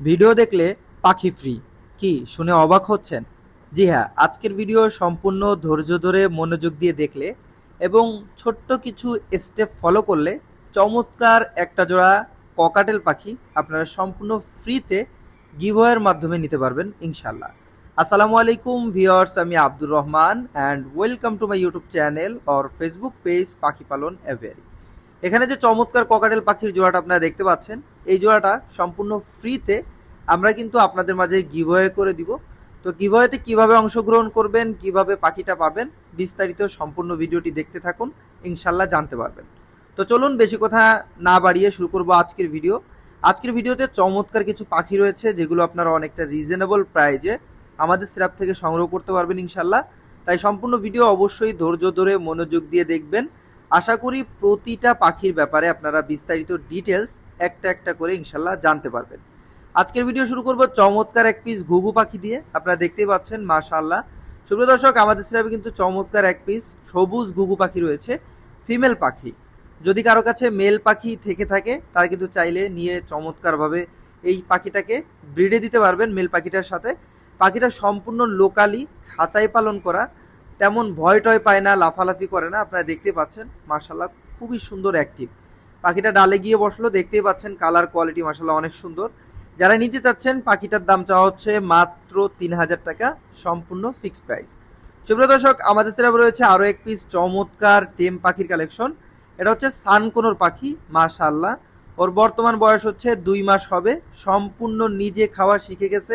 Video দেখলে পাখি free কি, শুনে অবাক হচ্ছেন? জি হ্যাঁ আজকের ভিডিও সম্পূর্ণ ধৈর্য ধরে মনোযোগ দিয়ে দেখলে এবং ছোট্ট কিছু স্টেপ ফলো করলে চমৎকার একটা জোড়া ককাটেল পাখি আপনারা সম্পূর্ণ ফ্রিতে গিভওয়ের মাধ্যমে নিতে পারবেন ইনশাল্লাহ আসসালামু আলাইকুম ভিওয়ার্স আমি Abdur Rahman and welcome to my YouTube channel or Facebook page পাখি পালন এভেরি। এখানে যে চমৎকার ককাটেল পাখির জোড়াটা আপনারা দেখতে পাচ্ছেন, এই জোড়াটা সম্পূর্ণ ফ্রিতে আমরা কিন্তু আপনাদের মাঝে গিভওয়ে করে দিব। তো গিভওয়েতে কীভাবে অংশগ্রহণ করবেন, কীভাবে পাখিটা পাবেন, বিস্তারিত সম্পূর্ণ ভিডিওটি দেখতে থাকুন ইনশাল্লাহ জানতে পারবেন। তো চলুন বেশি কথা না বাড়িয়ে শুরু করব আজকের ভিডিও। আজকের ভিডিওতে চমৎকার কিছু পাখি রয়েছে, যেগুলো আপনারা অনেকটা রিজনেবল প্রাইজে আমাদের সিরাপ থেকে সংগ্রহ করতে পারবেন ইনশাল্লাহ তাই সম্পূর্ণ ভিডিও অবশ্যই ধৈর্য ধরে মনোযোগ দিয়ে দেখবেন। আশা করি প্রতিটা পাখির ব্যাপারে আপনারা বিস্তারিত ডিটেলস একটা একটা করে ইনশাল্লাহ জানতে পারবেন। আজকের ভিডিও শুরু করব চমৎকার এক পিস ঘুঘু পাখি দিয়ে। আপনারা দেখতেই পাচ্ছেন, মাশাআল্লাহ। সুপ্রিয় দর্শক, আমাদের সিরাপে কিন্তু চমৎকার এক পিস সবুজ ঘুঘু পাখি রয়েছে ফিমেল পাখি। যদি কারও কাছে মেল পাখি থেকে থাকে, তারা কিন্তু চাইলে নিয়ে চমৎকারভাবে এই পাখিটাকে ব্রিডে দিতে পারবেন মেল পাখিটার সাথে। পাখিটা সম্পূর্ণ লোকালি খাঁচাই পালন করা তেমন ভয় টয় পায় না, লাফালাফি করে না, আপনারা দেখতে পাচ্ছেন মাশাল্লাহ খুবই সুন্দর অ্যাক্টিভ পাখিটা ডালে গিয়ে বসল, দেখতেই পাচ্ছেন কালার কোয়ালিটি মাশাল্লাহ অনেক সুন্দর। যারা নিতে চাচ্ছেন, পাখিটার দাম চাওয়া হচ্ছে মাত্র তিন হাজার টাকা, সম্পূর্ণ ফিক্স প্রাইস সুপ্রিয় দর্শক, আমাদের সেরাপ রয়েছে আরও এক পিস চমৎকার টেম পাখির কালেকশন এটা হচ্ছে সানকোনোর পাখি মাশাল্লাহ ওর বর্তমান বয়স হচ্ছে দুই মাস হবে, সম্পূর্ণ নিজে খাওয়া শিখে গেছে।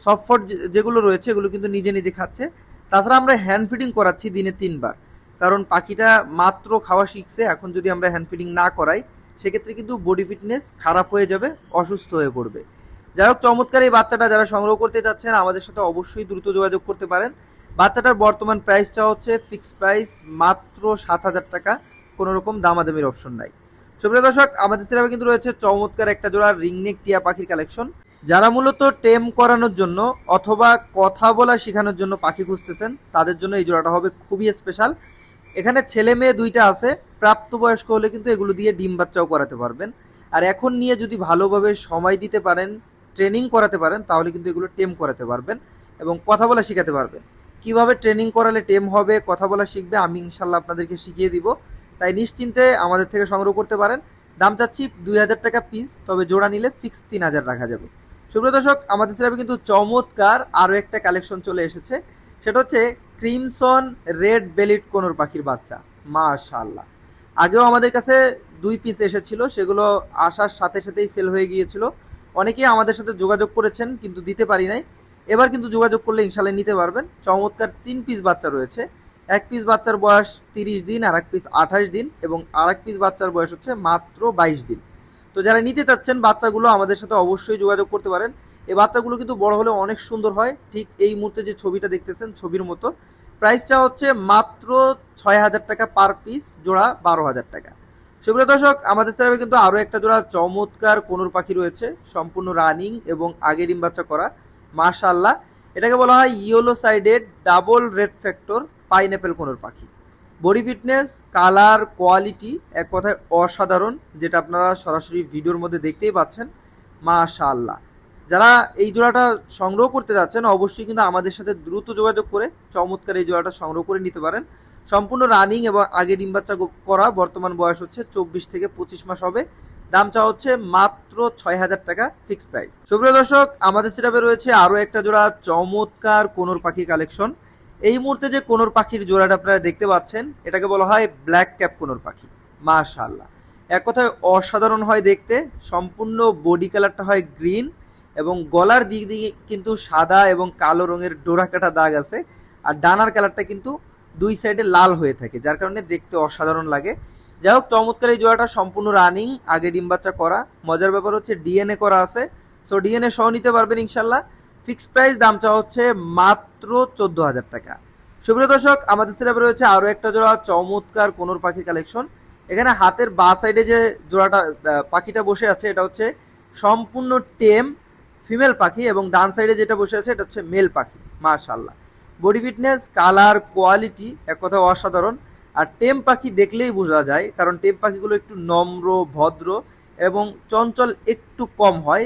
সফট যেগুলো রয়েছে, এগুলো কিন্তু নিজে নিজে খাচ্ছে। তাছাড়া আমরা হ্যান্ড ফিডিং করাচ্ছি দিনে তিনবার। কারণ পাখিটা মাত্র খাওয়া শিখছে, এখন যদি আমরা হ্যান্ড ফিডিং না করাই, সেক্ষেত্রে কিন্তু বডি ফিটনেস খারাপ হয়ে যাবে, অসুস্থ হয়ে পড়বে। যাই হোক, চমৎকার এই বাচ্চাটা যারা সংগ্রহ করতে চাচ্ছেন, আমাদের সাথে অবশ্যই দ্রুত যোগাযোগ করতে পারেন। বাচ্চাটার বর্তমান প্রাইসটা হচ্ছে ফিক্স প্রাইস মাত্র সাত হাজার টাকা কোনো রকম দামাদামির অপশন নাই। সুপ্রিয় দর্শক, আমাদের সিনেমা কিন্তু রয়েছে চমৎকার একটা জোড়া রিংনেক টিয়া পাখির কালেকশন যারা মূলত টেম করানোর জন্য অথবা কথা বলা শেখানোর জন্য পাখি খুঁজতেছেন, তাদের জন্য এই জোড়াটা হবে খুবই স্পেশাল এখানে ছেলে মেয়ে দুইটা আছে, প্রাপ্তবয়স্ক হলে কিন্তু এগুলো দিয়ে ডিম বাচ্চাও করাতে পারবেন। আর এখন নিয়ে যদি ভালোভাবে সময় দিতে পারেন ট্রেনিং করাতে পারেন, তাহলে কিন্তু এগুলো টেম করাতে পারবেন এবং কথা বলা শেখাতে পারবেন। কীভাবে ট্রেনিং করালে টেম হবে, কথা বলা শিখবে, আমি ইনশাল্লাহ আপনাদেরকে শিখিয়ে দিব। তাই নিশ্চিন্তে আমাদের থেকে সংগ্রহ করতে পারেন। দাম চাচ্ছি দুই হাজার টাকা পিস তবে জোড়া নিলে ফিক্স তিন হাজার রাখা যাবে। সুপ্রিয় দর্শক, আমাদের সিরাপে কিন্তু চমৎকার আরও একটা কালেকশন চলে এসেছে। সেটা হচ্ছে ক্রিমসন রেড বেলিট কোনোর পাখির বাচ্চা। মাশাল্লাহ আগেও আমাদের কাছে দুই পিস এসেছিল, সেগুলো আসার সাথে সাথেই সেল হয়ে গিয়েছিল। অনেকেই আমাদের সাথে যোগাযোগ করেছেন, কিন্তু দিতে পারি নাই। এবার কিন্তু যোগাযোগ করলে ইনশাল্লাহ নিতে পারবেন। চমৎকার তিন পিস বাচ্চা রয়েছে। এক পিস বাচ্চার বয়স তিরিশ দিন, আর এক পিস আঠাশ দিন, এবং আর এক পিস বাচ্চার বয়স হচ্ছে মাত্র বাইশ দিন। তো যারা নিতে চাচ্ছেন, বাচ্চাগুলো আমাদের সাথে অবশ্যই যোগাযোগ করতে পারেন। এই বাচ্চাগুলো কিন্তু বড় হলে অনেক সুন্দর হয়। ঠিক এই মুহূর্তে যে ছবিটা দেখতেছেন, ছবির মতো। প্রাইসটা হচ্ছে মাত্র ছয় হাজার টাকা পার পিস জোড়া বারো হাজার টাকা। সুপ্রিয় দর্শক, আমাদের স্যারে কিন্তু আরও একটা জোড়া চমৎকার কোনোর পাখি রয়েছে। সম্পূর্ণ রানিং এবং আগে ডিম বাচ্চা করা। মাশাল্লাহ এটাকে বলা হয় yellow sided double red factor pineapple conure পাখি। বডি ফিটনেস, কালার, কোয়ালিটি এক কথায় অসাধারণ, যেটা আপনারা সরাসরি ভিডিওর মধ্যে দেখতেই পাচ্ছেন। মাশাল্লাহ যারা এই জোড়াটা সংগ্রহ করতে যাচ্ছেন, অবশ্যই কিন্তু আমাদের সাথে দ্রুত যোগাযোগ করে চমৎকার এই জোড়াটা সংগ্রহ করে নিতে পারেন। সম্পূর্ণ রানিং এবং আগে ডিম বাচ্চা করা, বর্তমান বয়স হচ্ছে চব্বিশ থেকে পঁচিশ মাস হবে। দাম চা হচ্ছে মাত্র ছয় হাজার টাকা ফিক্সড প্রাইস। সুপ্রিয় দর্শক, আমাদের সিরাপে রয়েছে আরও একটা জোড়া চমৎকার কোনোর পাখি কালেকশন। এই মুহূর্তে যে কোনোর পাখির জোড়াটা আপনারা দেখতে পাচ্ছেন, এটাকে বলা হয় ব্ল্যাক ক্যাপ কোনোর পাখি। মাশাল্লাহ এক কথায় অসাধারণ হয় দেখতে, সম্পূর্ণ বডি কালারটা হয় গ্রিন এবং গলার দিক দিকে কিন্তু সাদা এবং কালো রঙের ডোরা কাটা দাগ আছে আর ডানার কালারটা কিন্তু দুই সাইডে লাল হয়ে থাকে, যার কারণে দেখতে অসাধারণ লাগে। যাই হোক, চমৎকার এই জোড়াটা সম্পূর্ণ রানিং, আগে ডিম বাচ্চা করা। মজার ব্যাপার হচ্ছে, ডিএনএ করা আছে। সো ডিএনএ সহ নিতে পারবেন ইনশাল্লাহ ফিক্সড প্রাইস দাম চাওয়া হচ্ছে মাত্র চোদ্দ হাজার টাকা। সুপ্রিয় দর্শক, আমাদের সিলেবে রয়েছে আরও একটা জোড়া চমৎকার কোনোর পাখির কালেকশন। এখানে হাতের বা সাইডে যে জোড়াটা পাখিটা বসে আছে, এটা হচ্ছে সম্পূর্ণ টেম ফিমেল পাখি এবং ডান সাইডে যেটা বসে আছে, এটা হচ্ছে মেল পাখি মাশাল্লাহ বডি ফিটনেস, কালার, কোয়ালিটি, এক কথা অসাধারণ। আর টেম পাখি দেখলেই বোঝা যায়, কারণ টেম পাখিগুলো একটু নম্র, ভদ্র এবং চঞ্চল একটু কম হয়।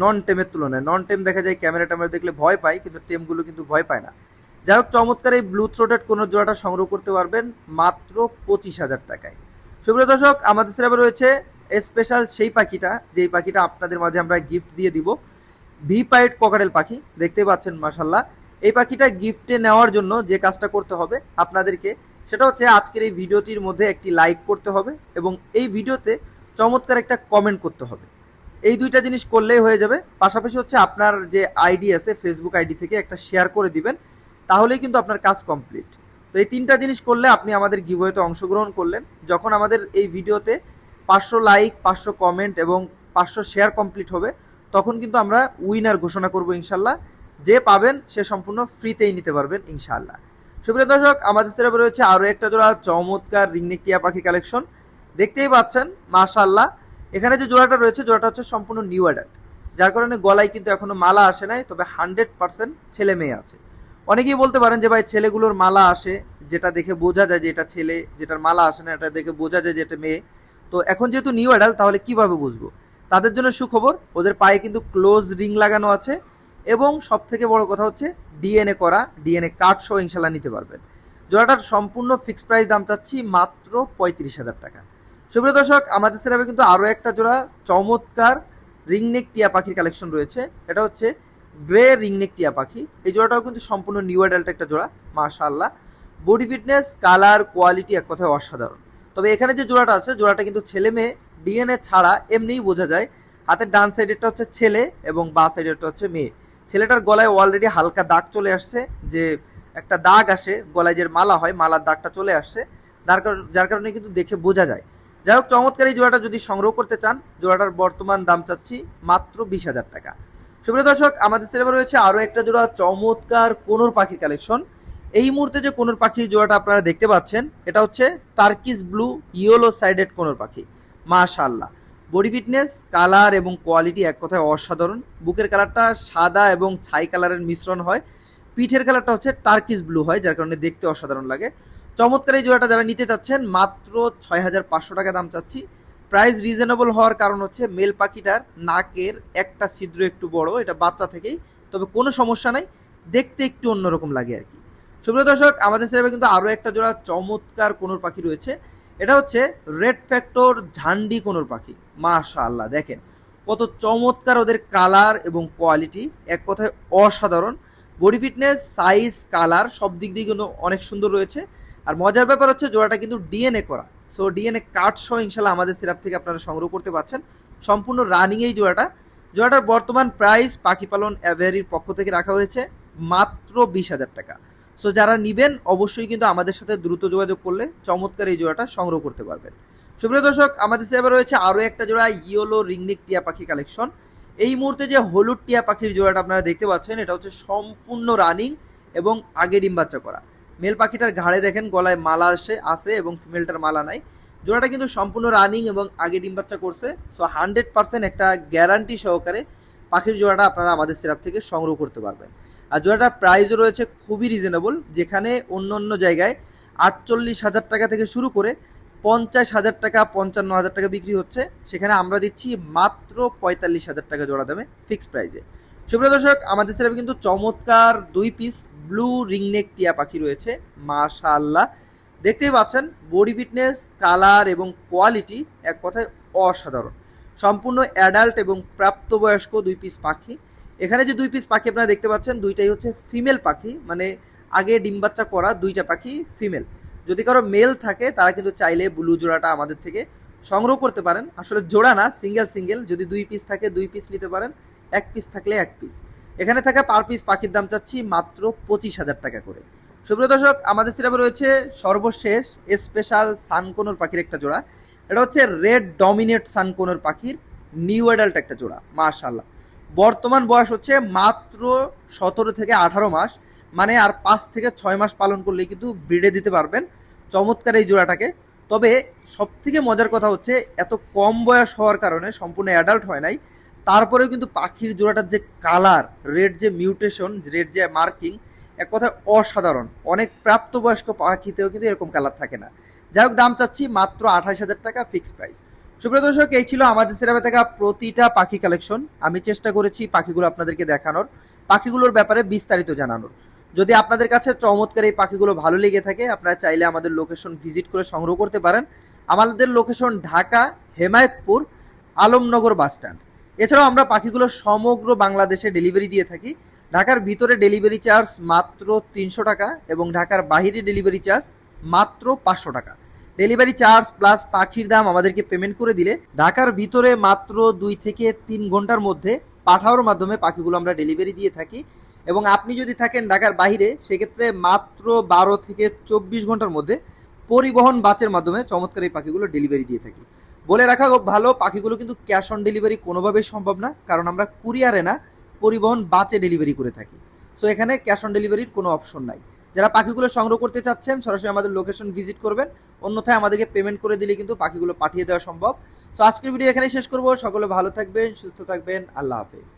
নন টেমের তুলনায়। নন টেম দেখা যায় ক্যামেরা ট্যামেরা দেখলে ভয় পায়, কিন্তু টেমগুলো কিন্তু ভয় পায় না। যাই হোক, চমৎকার এই ব্লু থ্রোটেড কোনো জোড়াটা সংগ্রহ করতে পারবেন মাত্র পঁচিশ হাজার টাকায়। সুপ্রিয় দর্শক, আমাদের সেরাবে রয়েছে স্পেশাল সেই পাখিটা, যেই পাখিটা আপনাদের মাঝে আমরা গিফট দিয়ে দিব। ভি পাইট ককাটেল পাখি, দেখতেই পাচ্ছেন মাসাল্লাহ এই পাখিটা গিফটে নেওয়ার জন্য যে কাজটা করতে হবে আপনাদেরকে, সেটা হচ্ছে আজকের এই ভিডিওটির মধ্যে একটি লাইক করতে হবে এবং এই ভিডিওতে চমৎকার একটা কমেন্ট করতে হবে। এই দুইটা জিনিস করলেই হয়ে যাবে। পাশাপাশি হচ্ছে আপনার যে আইডি আছে ফেসবুক আইডি থেকে একটা শেয়ার করে দিবেন, তাহলেই কিন্তু আপনার কাজ কমপ্লিট তো এই তিনটা জিনিস করলে আপনি আমাদের গিভওয়েতে অংশগ্রহণ করলেন। যখন আমাদের এই ভিডিওতে পাঁচশো লাইক পাঁচশো কমেন্ট এবং পাঁচশো শেয়ার কমপ্লিট হবে, তখন কিন্তু আমরা উইনার ঘোষণা করব ইনশাল্লাহ। যে পাবেন, সে সম্পূর্ণ ফ্রিতেই নিতে পারবেন ইনশাল্লাহ। সুপ্রিয় দর্শক, আমাদের সেরাবে রয়েছে আরও একটা জোড়া চমৎকার রিংনেক টিয়া পাখি কালেকশন দেখতেই পাচ্ছেন, মাশাল্লাহ এখানে যে জোড়াটা রয়েছে, জোড়াটা হচ্ছে সম্পূর্ণ নিউ অ্যাডাল্ট যার কারণে গলায় কিন্তু এখনও মালা আসে নাই, তবে হান্ড্রেড পার্সেন্ট ছেলে মেয়ে আছে। অনেকেই বলতে পারেন যে ভাই, ছেলেগুলোর মালা আসে, যেটা দেখে বোঝা যায় যে এটা ছেলে, যেটার মালা আসে না, এটা দেখে বোঝা যায় যে এটা মেয়ে। তো এখন যেহেতু নিউ অ্যাডাল্ট তাহলে কীভাবে বুঝব? তাদের জন্য সুখবর, ওদের পায়ে কিন্তু ক্লোজ রিং লাগানো আছে, এবং সব থেকে বড় কথা হচ্ছে ডিএনএ করা ডিএনএ কার্ড সহ ইনশাল্লাহ নিতে পারবেন। জোড়াটার সম্পূর্ণ ফিক্সড প্রাইস দাম চাচ্ছি মাত্র পঁয়ত্রিশ হাজার টাকা। সুপ্রিয় দর্শক, আমাদের সেরাবে কিন্তু আরও একটা জোড়া চমৎকার রিংনেক টিয়া পাখির কালেকশন রয়েছে। এটা হচ্ছে গ্রে রিংনেক টিয়া পাখি। এই জোড়াটাও কিন্তু সম্পূর্ণ নিউ অ্যাডাল্ট একটা জোড়া, মাশাআল্লাহ। বডি ফিটনেস, কালার, কোয়ালিটি এক কথায় অসাধারণ। তবে এখানে যে জোড়াটা আছে, জোড়াটা কিন্তু ছেলে মেয়ে, ডিএনএ ছাড়া এমনিই বোঝা যায়। হাতের ডান সাইডেরটা হচ্ছে ছেলে এবং বা সাইডেরটা হচ্ছে মেয়ে। ছেলেটার গলায় অলরেডি হালকা দাগ চলে আসছে, যে একটা দাগ আসে, গলায় যে মালা হয়, মালার দাগটা চলে আসছে। যার কারণে কিন্তু দেখে বোঝা যায়। যাই হোক, চমৎকার এই জোড়াটা যদি সংগ্রহ করতে চান, জোড়াটার বর্তমান দাম চাচ্ছি মাত্র বিশ হাজার টাকা। সুপ্রিয় দর্শক, আমাদের সিনেমা রয়েছে আরও একটা জোড়া চমৎকার কোনোর পাখির কালেকশন। এই মুহূর্তে যে কোনোর পাখির জোড়াটা আপনারা দেখতে পাচ্ছেন, এটা হচ্ছে Turkish blue yellow sided conure পাখি। মাশাল্লাহ বডি ফিটনেস, কালার এবং কোয়ালিটি এক কথায় অসাধারণ। বুকের কালারটা সাদা এবং ছাই কালারের মিশ্রণ হয়। পিঠের কালারটা হচ্ছে টার্কিস ব্লু হয়, যার কারণে দেখতে অসাধারণ লাগে। চমৎকার এই জোড়াটা যারা নিতে চাচ্ছেন, মাত্র ছয় হাজার পাঁচশো টাকা দাম চাচ্ছি। প্রাইস রিজনেবল হওয়ার কারণ হচ্ছে মেল পাখিটার নাকের একটা ছিদ্র একটু বড়, এটা বাচ্চা থেকেই, তবে কোনো সমস্যা নাই, দেখতে একটু অন্যরকম লাগে আর কি। সুপ্রিয় দর্শক, আমাদের সেরাবে কিন্তু আরও একটা জোড়া চমৎকার কোনোর পাখি রয়েছে। এটা হচ্ছে রেড ফ্যাক্টর ঝান্ডি কোনোর পাখি। মাশাআল্লাহ, দেখেন। কত চমৎকার ওদের কালার এবং কোয়ালিটি, এক কথায় অসাধারণ। বডি ফিটনেস, সাইজ, কালার সব দিক দিয়ে কিন্তু অনেক সুন্দর রয়েছে। আর মজার ব্যাপার হচ্ছে জোড়াটা কিন্তু ডিএনএ করা। সো ডিএনএ কার্ড সহ ইনশাল্লাহ আমাদের সিরাপ থেকে আপনারা সংগ্রহ করতে পারছেন। সম্পূর্ণ রানিং এই জোড়াটা। জোড়াটার বর্তমান প্রাইস পাখি পালন অ্যাভেরির পক্ষ থেকে রাখা হয়েছে মাত্র বিশ হাজার টাকা। সো যারা নিবেন, অবশ্যই কিন্তু আমাদের সাথে দ্রুত যোগাযোগ করলে চমৎকার এই জোড়াটা সংগ্রহ করতে পারবেন। সুপ্রিয় দর্শক, আমাদের সেবা রয়েছে আরও একটা জোড়া ইয়েলো রিংনিক টিয়া পাখি কালেকশন এই মুহূর্তে যে হলুদ টিয়া পাখির জোড়াটা আপনারা দেখতে পাচ্ছেন, এটা হচ্ছে সম্পূর্ণ রানিং এবং আগে ডিম বাচ্চা করা। মেল পাখিটার ঘাড়ে দেখেন, গলায় মালা আসে আছে এবং ফিমেলটার মালা নাই। জোড়াটা কিন্তু সম্পূর্ণ রানিং এবং আগে ডিম বাচ্চা করছে। সো হান্ড্রেড পার্সেন্ট একটা গ্যারান্টি সহকারে পাখির জোড়াটা আপনারা আমাদের সিরাপ থেকে সংগ্রহ করতে পারবেন। আর জোড়াটার প্রাইসও রয়েছে খুবই রিজনেবল যেখানে অন্য অন্য জায়গায় আটচল্লিশ হাজার টাকা থেকে শুরু করে পঞ্চাশ হাজার টাকা, পঞ্চান্ন হাজার টাকা বিক্রি হচ্ছে। সেখানে আমরা দিচ্ছি মাত্র পঁয়তাল্লিশ হাজার টাকা জোড়া দামে ফিক্সড প্রাইসে সুপ্রিয় দর্শক, আমাদের সেরাবে কিন্তু চমৎকার দুই পিস ব্লু রিংনেক টিয়া পাখি রয়েছে, মাশাআল্লাহ। দেখতেই পাচ্ছেন, বডি ফিটনেস, কালার এবং কোয়ালিটি এক কথায় অসাধারণ। সম্পূর্ণ অ্যাডাল্ট এবং প্রাপ্তবয়স্ক দুই পিস পাখি। এখানে যে দুই পিস পাখি আপনারা দেখতে পাচ্ছেন, দুইটাই হচ্ছে ফিমেল পাখি মানে আগে ডিম বাচ্চা করা দুইটা পাখি ফিমেল। যদি কারও মেল থাকে, তারা কিন্তু চাইলে ব্লু জোড়াটা আমাদের থেকে সংগ্রহ করতে পারেন। আসলে জোড়া না, সিঙ্গেল সিঙ্গেল। যদি দুই পিস থাকে, দুই পিস নিতে পারেন, এক পিস থাকলে এক পিস। এখানে থাকা পার পিস পাখির দাম চাচ্ছি মাত্র পঁচিশ হাজার টাকা করে। সুপ্রিয় দর্শক, আমাদের সিরাপে রয়েছে সর্বশেষ স্পেশাল সানকোনোর পাখির একটা জোড়া। এটা হচ্ছে রেড ডমিনেট সানকোনোর পাখির নিউ অ্যাডাল্ট একটা জোড়া মাশাল্লাহ বর্তমান বয়স হচ্ছে মাত্র সতেরো থেকে আঠারো মাস মানে আর পাঁচ থেকে ছয় মাস পালন করলে কিন্তু ব্রিডে দিতে পারবেন। চমৎকার এই জোড়াটাকে। তবে সব থেকে মজার কথা হচ্ছে, এত কম বয়স হওয়ার কারণে সম্পূর্ণ অ্যাডাল্ট হয় নাই। তারপরেও কিন্তু পাখির জোড়াটার যে কালার রেড যে মিউটেশন রেড যে মার্কিং এক কথায় অসাধারণ। অনেক প্রাপ্তবয়স্ক পাখিতেও কিন্তু এরকম কালার থাকে না। যাই হোক, দাম চাচ্ছি মাত্র আঠাশ হাজার টাকা ফিক্সড প্রাইস সুপ্রিয় দর্শক, এই ছিল আমাদের সিনেমা থাকা প্রতিটা পাখি কালেকশন আমি চেষ্টা করেছি পাখিগুলো আপনাদেরকে দেখানোর, পাখিগুলোর ব্যাপারে বিস্তারিত জানানোর। যদি আপনাদের কাছে চমৎকার এই পাখিগুলো ভালো লেগে থাকে, আপনারা চাইলে আমাদের লোকেশন ভিজিট করে সংগ্রহ করতে পারেন। আমাদের location Dhaka Hemayetpur, Alamnagar bus stand এছাড়াও আমরা পাখিগুলো সমগ্র বাংলাদেশে ডেলিভারি দিয়ে থাকি। ঢাকার ভিতরে ডেলিভারি চার্জ মাত্র তিনশো টাকা এবং ঢাকার বাহিরে ডেলিভারি চার্জ মাত্র পাঁচশো টাকা। ডেলিভারি চার্জ প্লাস পাখির দাম আমাদেরকে পেমেন্ট করে দিলে ঢাকার ভিতরে মাত্র দুই থেকে তিন ঘণ্টার মধ্যে পাঠাওয়ার মাধ্যমে পাখিগুলো আমরা ডেলিভারি দিয়ে থাকি এবং আপনি যদি থাকেন ঢাকার বাইরে সেক্ষেত্রে মাত্র বারো থেকে চব্বিশ ঘণ্টার মধ্যে পরিবহন বাসের মাধ্যমে চমৎকার এই পাখিগুলো ডেলিভারি দিয়ে থাকি। বলে রাখা ভালো, পাখিগুলো কিন্তু ক্যাশ অন ডেলিভারি কোনোভাবেই সম্ভব না, কারণ আমরা কুরিয়ারে না, পরিবহন বাতে ডেলিভারি করে থাকি। সো এখানে ক্যাশ অন ডেলিভারির কোনো অপশন নাই। যারা পাখিগুলো সংগ্রহ করতে চাচ্ছেন, সরাসরি আমাদের লোকেশন ভিজিট করবেন। অন্যথায় আমাদেরকে পেমেন্ট করে দিলে কিন্তু পাখিগুলো পাঠিয়ে দেওয়া সম্ভব। সো আজকের ভিডিও এখানেই শেষ করব। সকলে ভালো থাকবেন, সুস্থ থাকবেন। আল্লাহ হাফেজ।